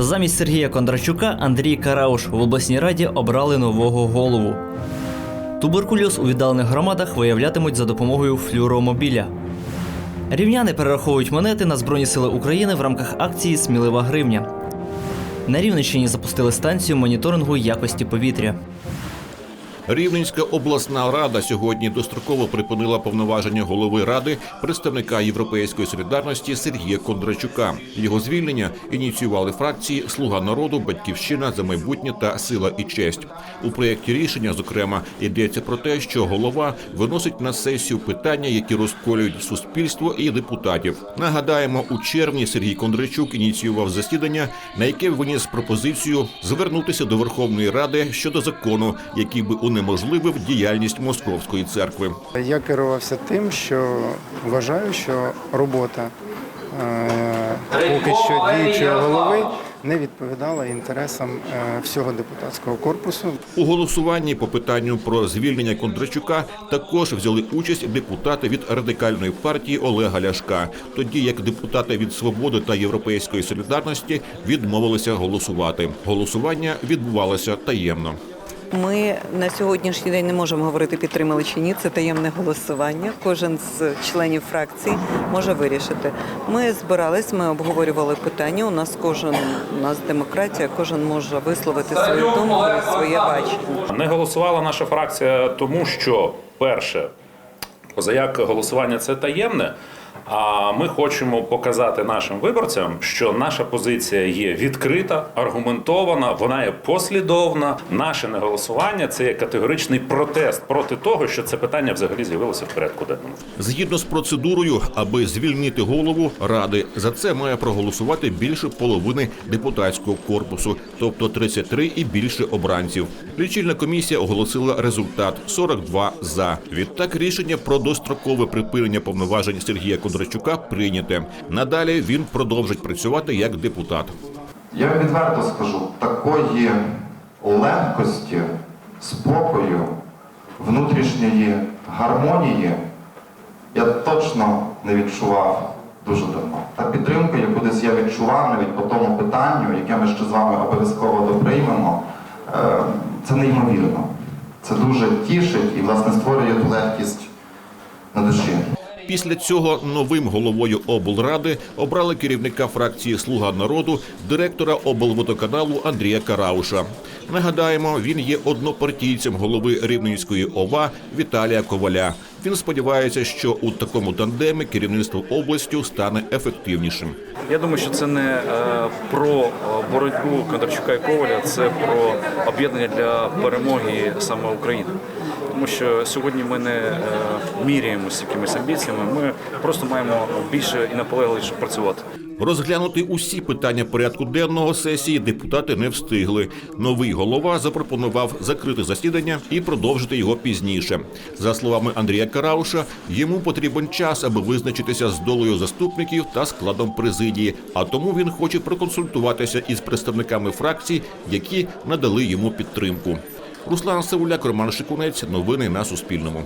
Замість Сергія Кондрачука Андрій Карауш в обласній раді обрали нового голову. Туберкульоз у віддалених громадах виявлятимуть за допомогою флюромобіля. Рівняни перераховують монети на Збройні Сили України в рамках акції Смілива гривня. На Рівненщині запустили станцію моніторингу якості повітря. Рівненська обласна рада сьогодні достроково припинила повноваження голови ради представника Європейської солідарності Сергія Кондрачука. Його звільнення ініціювали фракції Слуга народу, Батьківщина за майбутнє та Сила і честь. У проєкті рішення, зокрема, йдеться про те, що голова виносить на сесію питання, які розколюють суспільство і депутатів. Нагадаємо, у червні Сергій Кондрачук ініціював засідання, на яке виніс пропозицію звернутися до Верховної Ради щодо закону, який би унеможливив діяльність московської церкви. Я керувався тим, що вважаю, що робота е, поки що діючої голови не відповідала інтересам е, всього депутатського корпусу. У голосуванні по питанню про звільнення Кондрачука також взяли участь депутати від радикальної партії Олега Ляшка, тоді як депутати від свободи та європейської солідарності відмовилися голосувати. Голосування відбувалося таємно. Ми на сьогоднішній день не можемо говорити підтримали чи ні. Це таємне голосування. Кожен з членів фракції може вирішити. Ми збирались, ми обговорювали питання. У нас кожен у нас демократія, кожен може висловити свою думку, своє бачення. Не голосувала наша фракція, тому що перше, позаяк голосування це таємне. А ми хочемо показати нашим виборцям, що наша позиція є відкрита, аргументована, вона є послідовна. Наше неголосування це є категоричний протест проти того, що це питання взагалі з'явилося в порядку денному. Згідно з процедурою, аби звільнити голову ради, за це має проголосувати більше половини депутатського корпусу, тобто 33 і більше обранців. Лічильна комісія оголосила результат 42 за. Відтак рішення про дострокове припинення повноважень Сергія Кондрачука прийняте. Надалі він продовжить працювати як депутат. Я відверто скажу, такої легкості, спокою, внутрішньої гармонії я точно не відчував дуже давно. Та підтримка, яку десь я відчував навіть по тому питанню, яке ми ще з вами обов'язково доприймемо, е, це неймовірно. Це дуже тішить і, власне, створює ту легкість на душі. Після цього новим головою облради обрали керівника фракції Слуга народу, директора облводоканалу Андрія Карауша. Нагадаємо, він є однопартійцем голови Рівненської ОВА Віталія Коваля. Він сподівається, що у такому тандемі керівництво областю стане ефективнішим. Я думаю, що це не е, про е, боротьбу Кондрачука і Коваля, це про об'єднання для перемоги саме України. Тому що сьогодні ми не е, міряємося якимись амбіціями, ми просто маємо більше і наполегливіше працювати. Розглянути усі питання порядку денного сесії депутати не встигли. Новий голова запропонував закрити засідання і продовжити його пізніше. За словами Андрія Карауша, йому потрібен час, аби визначитися з долею заступників та складом президії. А тому він хоче проконсультуватися із представниками фракцій, які надали йому підтримку. Руслан Савуляк, Роман Шикунець. Новини на Суспільному.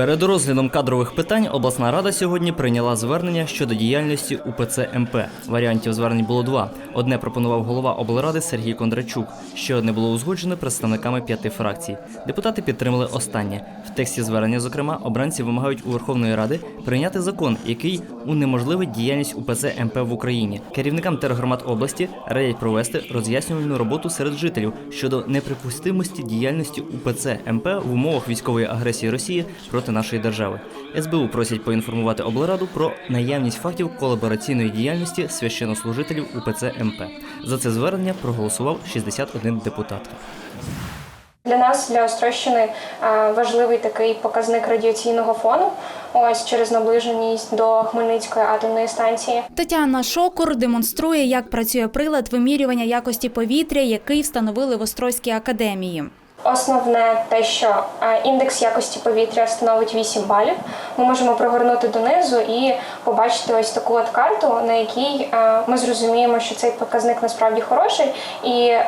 Перед розглядом кадрових питань обласна рада сьогодні прийняла звернення щодо діяльності УПЦ МП. Варіантів звернень було два. Одне пропонував голова облради Сергій Кондрачук, ще одне було узгоджене представниками п'яти фракцій. Депутати підтримали останнє. В тексті звернення, зокрема, обранці вимагають у Верховної Ради прийняти закон, який унеможливить діяльність УПЦ МП в Україні. Керівникам тергромад області радять провести роз'яснювальну роботу серед жителів щодо неприпустимості діяльності УПЦ МП в умовах військової агресії Росії проти нашої держави. СБУ просять поінформувати облраду про наявність фактів колабораційної діяльності священнослужителів УПЦ МП. За це звернення проголосував 61 депутат. Для нас, для Острощини, важливий такий показник радіаційного фону. Ось через наближеність до Хмельницької атомної станції. Тетяна Шокур демонструє, як працює прилад вимірювання якості повітря, який встановили в Острозькій академії. Основне те, що е, індекс якості повітря становить 8 балів. Ми можемо прогорнути донизу і побачити ось таку от карту, на якій е, ми зрозуміємо, що цей показник насправді хороший і е,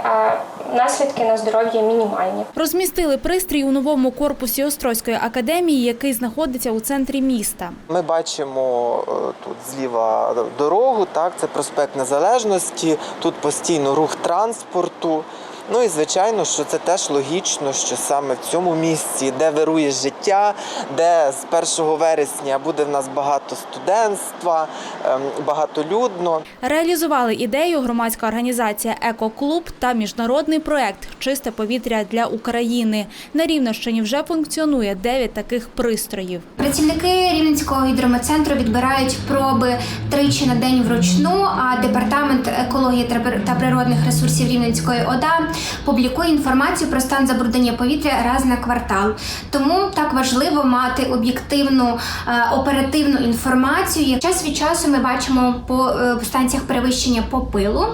наслідки на здоров'я мінімальні. Розмістили пристрій у новому корпусі Острозької академії, який знаходиться у центрі міста. Ми бачимо тут зліва дорогу, так, це проспект Незалежності, тут постійно рух транспорту. Ну і звичайно, що це теж логічно, що саме в цьому місці, де вирує життя, де з 1 вересня буде в нас багато студентства, ем, багатолюдно. Реалізували ідею громадська організація Екоклуб та міжнародний проект Чисте повітря для України. На Рівненщині вже функціонує 9 таких пристроїв. Працівники Рівненського гідрометцентру відбирають проби тричі на день вручну. А департамент екології та та природних ресурсів Рівненської ОДА публікує інформацію про стан забруднення повітря раз на квартал. Тому так важливо мати об'єктивну е, оперативну інформацію. Час від часу ми бачимо по е, станціях перевищення по пилу.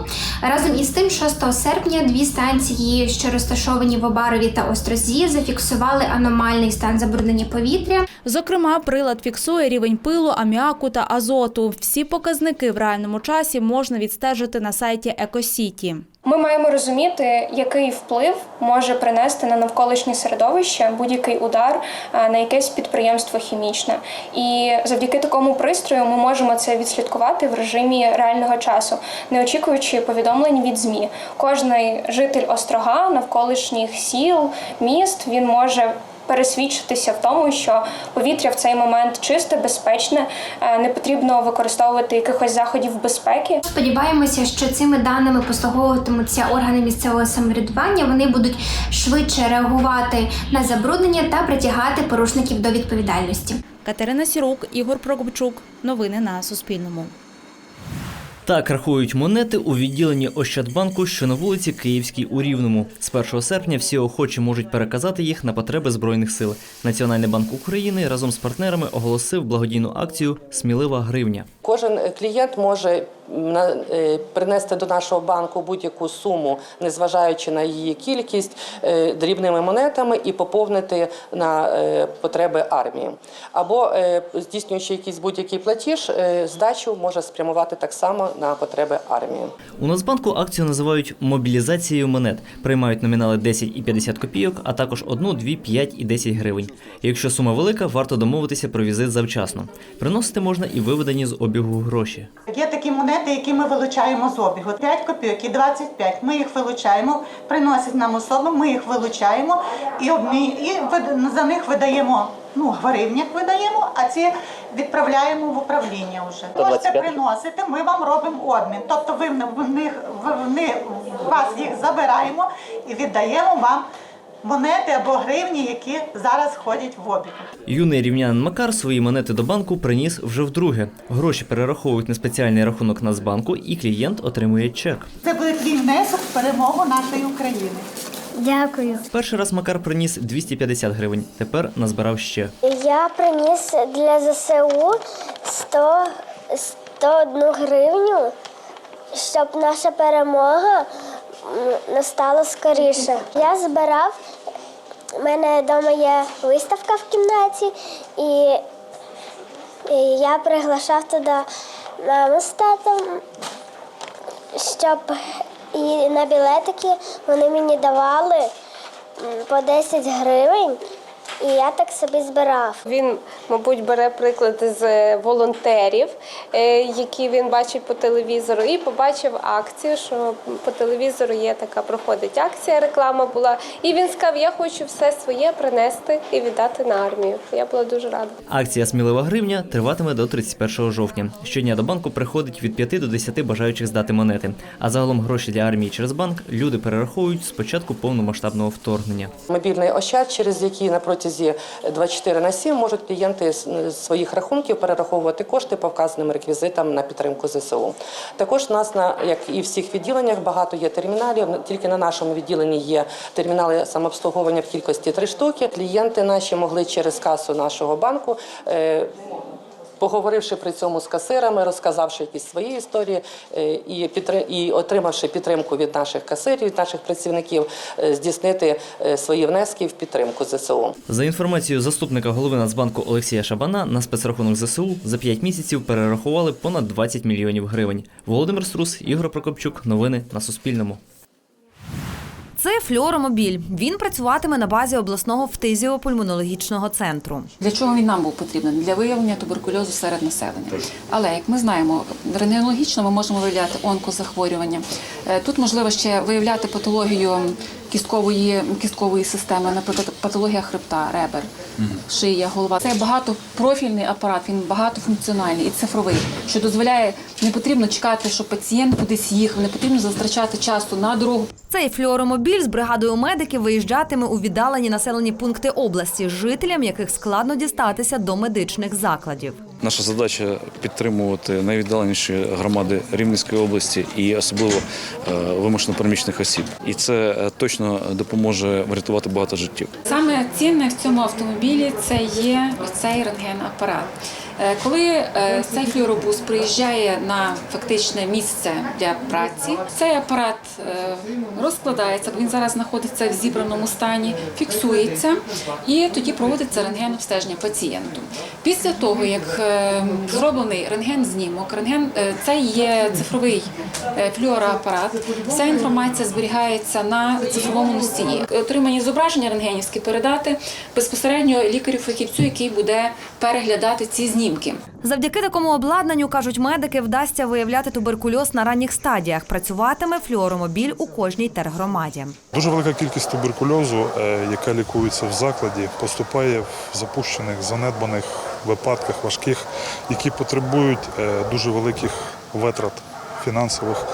Разом із тим, 6 серпня дві станції, що розташовані в Обарові та Острозі, зафіксували аномальний стан забруднення повітря. Зокрема, прилад фіксує рівень пилу, аміаку та азоту. Всі показники в реальному часі можна відстежити на сайті Екосіті. Ми маємо розуміти, який вплив може принести на навколишнє середовище будь-який удар на якесь підприємство хімічне. І завдяки такому пристрою ми можемо це відслідкувати в режимі реального часу, не очікуючи повідомлень від ЗМІ. Кожний житель острога, навколишніх сіл, міст він може. Пересвідчитися в тому, що повітря в цей момент чисте, безпечне, е, не потрібно використовувати якихось заходів безпеки. Сподіваємося, що цими даними послуговуватимуться органи місцевого самоврядування. Вони будуть швидше реагувати на забруднення та притягати порушників до відповідальності. Катерина Сірук, Ігор Прокопчук. Новини на Суспільному. Так рахують монети у відділенні Ощадбанку, що на вулиці Київській у Рівному. З 1 серпня всі охочі можуть переказати їх на потреби збройних сил. Національний банк України разом з партнерами оголосив благодійну акцію Смілива гривня. Кожен клієнт може принести до нашого банку будь-яку суму, незважаючи на її кількість, е, дрібними монетами і поповнити на е, потреби армії. Або е, здійснюючи якийсь будь-який платіж, е, здачу може спрямувати так само на потреби армії. У Нацбанку акцію називають мобілізацією монет. Приймають номінали 10 і 50 копійок, а також 1, 2, 5 і 10 гривень. Якщо сума велика, варто домовитися про візит завчасно. Приносити можна і виведені з обігу гроші. Є такі монети, які ми вилучаємо з обігу. 5 копійок і 25. Ми їх вилучаємо, приносять нам особа, ми їх вилучаємо і, обмі... і за них видаємо. Ну, гривняк видаємо, а ці відправляємо в управління вже. Можете приносити, ми вам робимо обмін. Тобто ви в них, в них, в них вас їх забираємо і віддаємо вам монети або гривні, які зараз ходять в обіг. Юний рівнянин Макар свої монети до банку приніс вже вдруге. Гроші перераховують на спеціальний рахунок Нацбанку, і клієнт отримує чек. Це буде твій внесок в перемогу нашої України. Дякую. Перший раз Макар приніс 250 гривень. Тепер назбирав ще. Я приніс для ЗСУ 100, 101 гривню, щоб наша перемога м, настала скоріше. Я збирав, у мене вдома є виставка в кімнаті, і я приглашав туди маму з татом, щоб і на білетики вони мені давали по 10 гривень. І я так собі збирав. Він, мабуть, бере приклад з волонтерів, е, які він бачить по телевізору, і побачив акцію, що по телевізору є така проходить акція, реклама була. І він сказав: Я хочу все своє принести і віддати на армію. Я була дуже рада. Акція Смілива гривня триватиме до 31 жовтня. Щодня до банку приходить від 5 до 10 бажаючих здати монети. А загалом гроші для армії через банк люди перераховують з початку повномасштабного вторгнення. Мобільний ощад, через який на протязі 24 на 7 можуть клієнти з своїх рахунків перераховувати кошти по вказаним реквізитам на підтримку ЗСУ. Також у нас на як і всіх відділеннях багато є терміналів. Тільки на нашому відділенні є термінали самообслуговування в кількості три штуки. Клієнти наші могли через касу нашого банку. Поговоривши при цьому з касирами, розказавши якісь свої історії е, і і отримавши підтримку від наших касирів, від наших працівників, е, здійснити е, свої внески в підтримку ЗСУ. За інформацією заступника голови Нацбанку Олексія Шабана, на спецрахунок ЗСУ за 5 місяців перерахували понад 20 мільйонів гривень. Володимир Струс, Ігор Прокопчук. Новини на Суспільному. Це флюоромобіль. Він працюватиме на базі обласного фтизіопульмонологічного центру. Для чого він нам був потрібен? Для виявлення туберкульозу серед населення. Але як ми знаємо, рентгенологічно ми можемо виявляти онкозахворювання. Е, Тут можливо ще виявляти патологію кісткової, кісткової системи, наприклад, патологія хребта, ребер, шия, голова. Це багатопрофільний апарат, він багатофункціональний і цифровий, що дозволяє не потрібно чекати, що пацієнт кудись їхав, не потрібно затрачати часу на дорогу. Цей флюоромобіль з бригадою медиків виїжджатиме у віддалені населені пункти області, жителям яких складно дістатися до медичних закладів. Наша задача підтримувати найвіддаленіші громади Рівненської області і особливо е, вимушено переміщених осіб. І це е, точно допоможе врятувати багато життів. Саме цінне в цьому автомобілі це є цей рентген-апарат. Е, Коли е, цей флюоробус приїжджає на фактичне місце для праці, цей апарат е, розкладається, бо він зараз знаходиться в зібраному стані, фіксується і тоді проводиться рентген-обстеження пацієнту. Після того, як е, зроблений рентген-знімок, рентген це є цифровий флюороапарат, вся інформація зберігається на цифровому носії. Отримані зображення рентгенівські передати безпосередньо лікарю-фахівцю, який буде переглядати ці знімки. Завдяки такому обладнанню, кажуть медики, вдасться виявляти туберкульоз на ранніх стадіях. Працюватиме флюоромобіль у кожній тергромаді. Дуже велика кількість туберкульозу, е, яка лікується в закладі, поступає в запущених, занедбаних випадках важких, які потребують е, дуже великих витрат фінансових,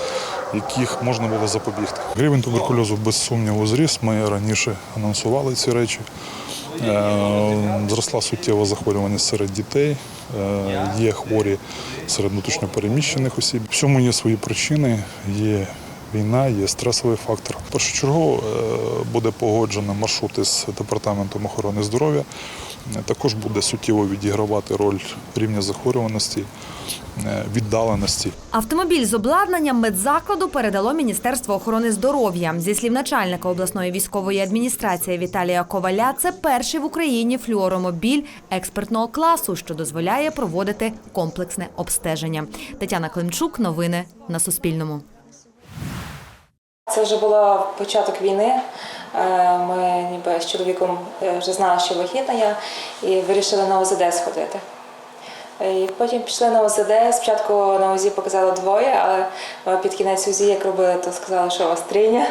яких можна було запобігти. Рівень туберкульозу без сумніву зріс. Ми раніше анонсували ці речі. Е, Зросла суттєва захворюваність серед дітей, е, є хворі серед внутрішньопереміщених осіб. В цьому є свої причини. Є війна, є стресовий фактор. Першочергово е, буде погоджено маршрут з департаментом охорони здоров'я. Е, Також буде суттєво відігравати роль рівня захворюваності, е, віддаленості. Автомобіль з обладнанням медзакладу передало Міністерство охорони здоров'я. Зі слів начальника обласної військової адміністрації Віталія Коваля, це перший в Україні флюоромобіль експертного класу, що дозволяє проводити комплексне обстеження. Тетяна Климчук, новини на Суспільному. Це вже було початок війни. Е, Ми ніби з чоловіком е, вже знали, що вагітна я, і вирішили на ОЗД сходити. Е, І потім пішли на ОЗД. Спочатку на УЗІ показали двоє, але під кінець УЗІ, як робили, то сказали, що у вас трійня.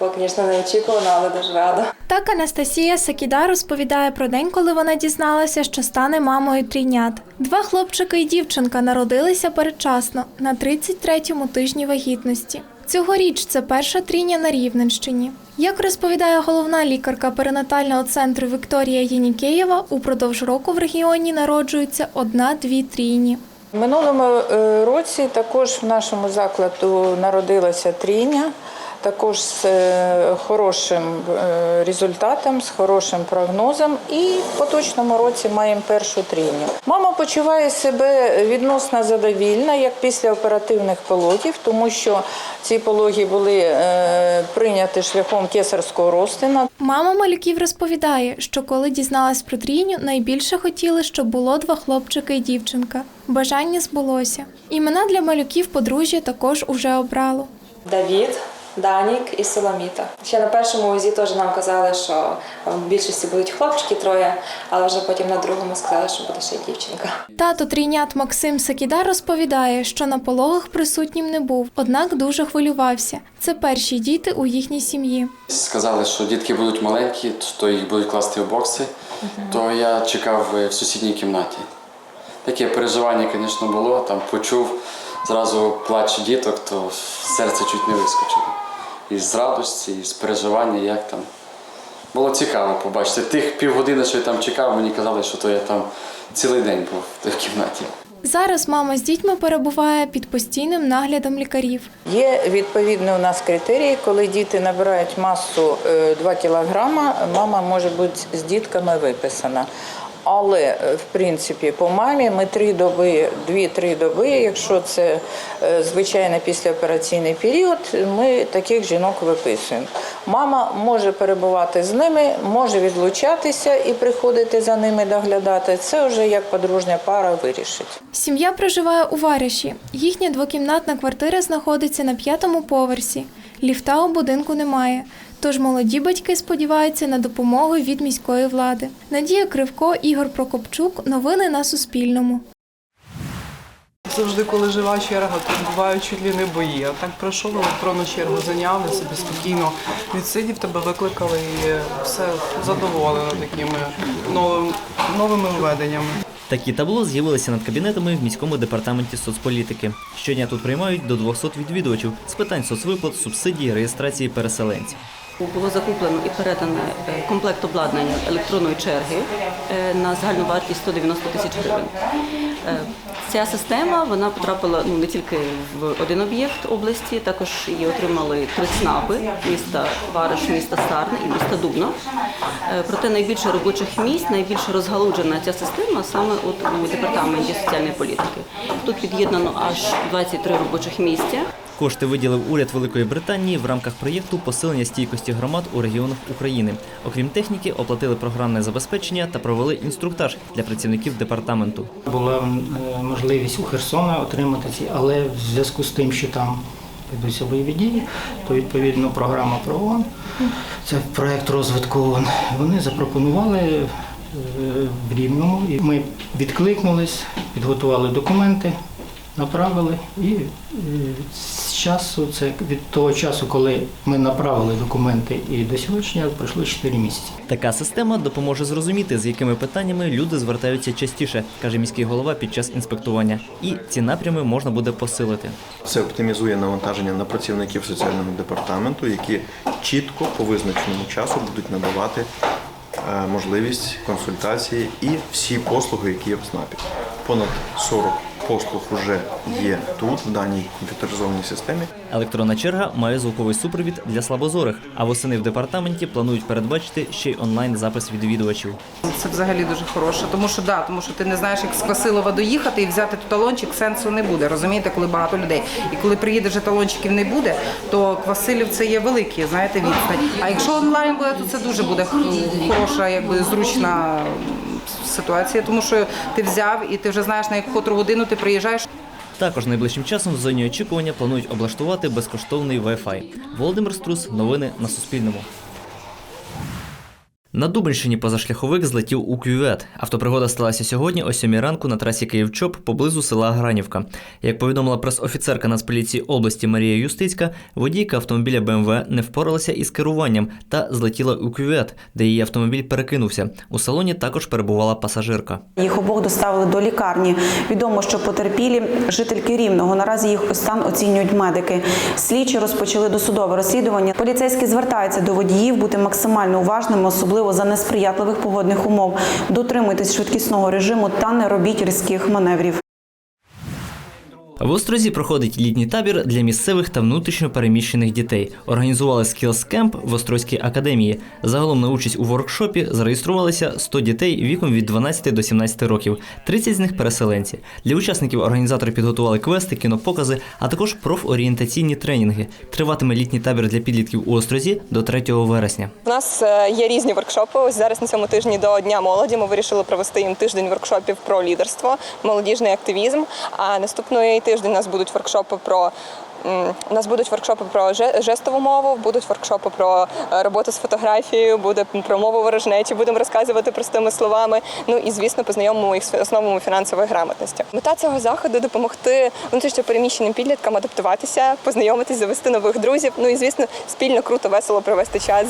Було, звісно, неочікувано, але дуже рада. Так Анастасія Сакіда розповідає про день, коли вона дізналася, що стане мамою трійнят. Два хлопчики і дівчинка народилися передчасно на 33-му тижні вагітності. Цьогоріч це перша трійня на Рівненщині. Як розповідає головна лікарка перинатального центру Вікторія Єнікеєва, упродовж року в регіоні народжуються одна-дві трійні. Минулому е, році також в нашому закладу народилася трійня, також з е, хорошим е, результатом, з хорошим прогнозом. І в поточному році маємо першу трійню. Мама почуває себе відносно задовільно, як після оперативних пологів, тому що ці пологи були е, прийняті шляхом кесарського розтину. Мама малюків розповідає, що коли дізналась про трійню, найбільше хотіли, щоб було два хлопчики і дівчинка. Бажання збулося. Імена для малюків подружжя також уже обрало. Давід, Данік і Соломіта. Ще на першому УЗІ теж нам казали, що в більшості будуть хлопчики троє, але вже потім на другому сказали, що буде ще й дівчинка. Тато трійнят Максим Сакіда розповідає, що на пологах присутнім не був, однак дуже хвилювався. Це перші діти у їхній сім'ї. Сказали, що дітки будуть маленькі, то їх будуть класти в бокси, то я чекав е, в сусідній кімнаті. Таке переживання, звісно, було, там почув зразу плач діток, то серце чуть не вискочило. І з радості, і з переживання, як там. Було цікаво побачити. Тих півгодини, що я там чекав, мені казали, що то я там цілий день був в тій кімнаті. Зараз мама з дітьми перебуває під постійним наглядом лікарів. Є відповідно у нас критерії, коли діти набирають масу е, 2 кілограма, мама може бути з дітками виписана. Але е, в принципі по мамі ми три доби, дві-три доби, якщо це е, звичайно післяопераційний період, ми таких жінок виписуємо. Мама може перебувати з ними, може відлучатися і приходити за ними доглядати. Це вже як подружня пара вирішить. Сім'я проживає у Варіші. Їхня двокімнатна квартира знаходиться на п'ятому поверсі. Ліфта у будинку немає. Тож молоді батьки сподіваються на допомогу від міської влади. Надія Кривко, Ігор Прокопчук. Новини на Суспільному. Завжди, коли жива черга, то бувають чуть ли не бої. А так пройшов електронну чергу, зайняли собі спокійно, відсидів тебе, викликали і все задоволено такими новим, новими введеннями. Такі табло з'явилися над кабінетами в міському департаменті соцполітики. Щодня тут приймають до 200 відвідувачів з питань соцвиплат, субсидій, реєстрації переселенців. Було закуплено і передано е, комплект обладнання електронної черги е, на загальну вартість 190 тисяч гривень. Е, Ця система вона потрапила ну не тільки в один об'єкт області, також її отримали три ЦНАПи міста Вариш, міста Сарни і міста Дубно. Проте найбільше робочих місць, найбільш розгалуджена ця система саме от у департаменті соціальної політики. Тут під'єднано аж 23 робочих місця. Кошти виділив уряд Великої Британії в рамках проєкту посилення стійкості громад у регіонах України. Окрім техніки, оплатили програмне забезпечення та провели інструктаж для працівників департаменту. Була е, можливість у Херсона отримати ці, але в зв'язку з тим, що там ведуться бойові дії, то відповідно програма ПРООН, це проект розвитку ООН, вони запропонували е, в Рівному. Ми відкликнулись, підготували документи, направили і е, з часу, це від того часу, коли ми направили документи і до сьогоднішнього пройшло 4 місяці. Така система допоможе зрозуміти, з якими питаннями люди звертаються частіше, каже міський голова під час інспектування. І ці напрями можна буде посилити. Це оптимізує навантаження на працівників соціального департаменту, які чітко по визначеному часу будуть надавати е, можливість консультації і всі послуги, які є в СНАПі. Понад 40 послуг вже є тут, в даній комп'ютеризованій системі. Електронна черга має звуковий супровід для слабозорих, а восени в департаменті планують передбачити ще й онлайн запис відвідувачів. Це взагалі дуже хороше, тому що да, тому що ти не знаєш, як з Квасилова доїхати і взяти тут талончик, сенсу не буде. Розумієте, коли багато людей. І коли приїде вже талончиків не буде, то Квасилів це є великі, знаєте, відстань. А якщо онлайн буде, то це дуже буде хороша, якби зручна ситуація, тому що ти взяв і ти вже знаєш на яку годину ти приїжджаєш. Також найближчим часом в зоні очікування планують облаштувати безкоштовний Wi-Fi. Володимир Струс, новини на Суспільному. На Дубинщині позашляховик злетів у кювет. Автопригода сталася сьогодні о 7 ранку на трасі Київ-Чоп поблизу села Гранівка. Як повідомила прес-офіцерка Нацполіції області Марія Юстицька, водійка автомобіля БМВ не впоралася із керуванням та злетіла у кювет, де її автомобіль перекинувся. У салоні також перебувала пасажирка. Їх обох доставили до лікарні. Відомо, що потерпілі жительки Рівного. Наразі їх стан оцінюють медики. Слідчі розпочали досудове розслідування. Поліцейські звертаються до водіїв бути максимально уважними, особливо за несприятливих погодних умов. Дотримуйтесь швидкісного режиму та не робіть різких маневрів. В Острозі проходить літній табір для місцевих та внутрішньо переміщених дітей. Організували Camp в Острозькій академії. Загалом на участь у воркшопі зареєструвалися 100 дітей віком від 12 до 17 років. 30 з них переселенці. Для учасників організатори підготували квести, кінопокази, а також профорієнтаційні тренінги. Триватиме літній табір для підлітків у Острозі до 3 вересня. У нас е, є різні воркшопи. Ось зараз на цьому тижні до Дня молоді ми вирішили провести їм тиждень воркшопів про лідерство, молодіжний активізм. А наступної тиждень у нас будуть воркшопи про. У нас будуть воркшопи про жестову мову, будуть воркшопи про е, роботу з фотографією, буде про мову ворожнечі, будемо розказувати простими словами. Ну і звісно, познайомимо їх з основами фінансової грамотності. Мета цього заходу допомогти внутрішньо переміщеним підліткам адаптуватися, познайомитись, завести нових друзів. Ну і звісно, спільно круто, весело провести час.